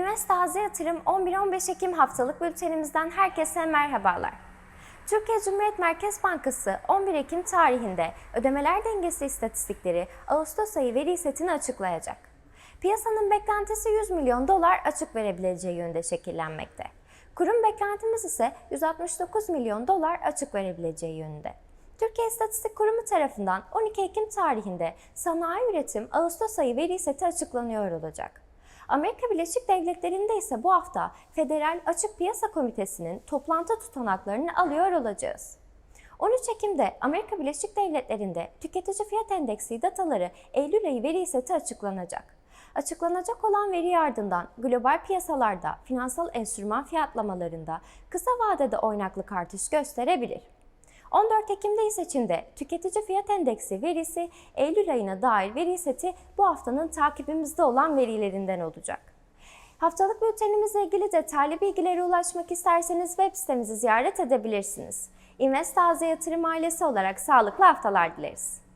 İnvest Taze Yatırım 11-15 Ekim haftalık bültenimizden herkese merhabalar. Türkiye Cumhuriyet Merkez Bankası 11 Ekim tarihinde ödemeler dengesi istatistikleri Ağustos ayı veri setini açıklayacak. Piyasanın beklentisi 100 milyon dolar açık verebileceği yönde şekillenmekte. Kurum beklentimiz ise 169 milyon dolar açık verebileceği yönünde. Türkiye İstatistik Kurumu tarafından 12 Ekim tarihinde sanayi üretim Ağustos ayı veri seti açıklanıyor olacak. Amerika Birleşik Devletleri'nde ise bu hafta Federal Açık Piyasa Komitesi'nin toplantı tutanaklarını alıyor olacağız. 13 Ekim'de Amerika Birleşik Devletleri'nde tüketici fiyat endeksi dataları Eylül ayı veri seti açıklanacak. Açıklanacak olan veri ardından global piyasalarda finansal enstrüman fiyatlamalarında kısa vadede oynaklık artış gösterebilir. 14 Ekim'de ise Çin'de tüketici fiyat endeksi verisi Eylül ayına dair veri seti bu haftanın takibimizde olan verilerinden olacak. Haftalık bültenimizle ilgili detaylı bilgilere ulaşmak isterseniz web sitemizi ziyaret edebilirsiniz. İnvest Taze Yatırım ailesi olarak sağlıklı haftalar dileriz.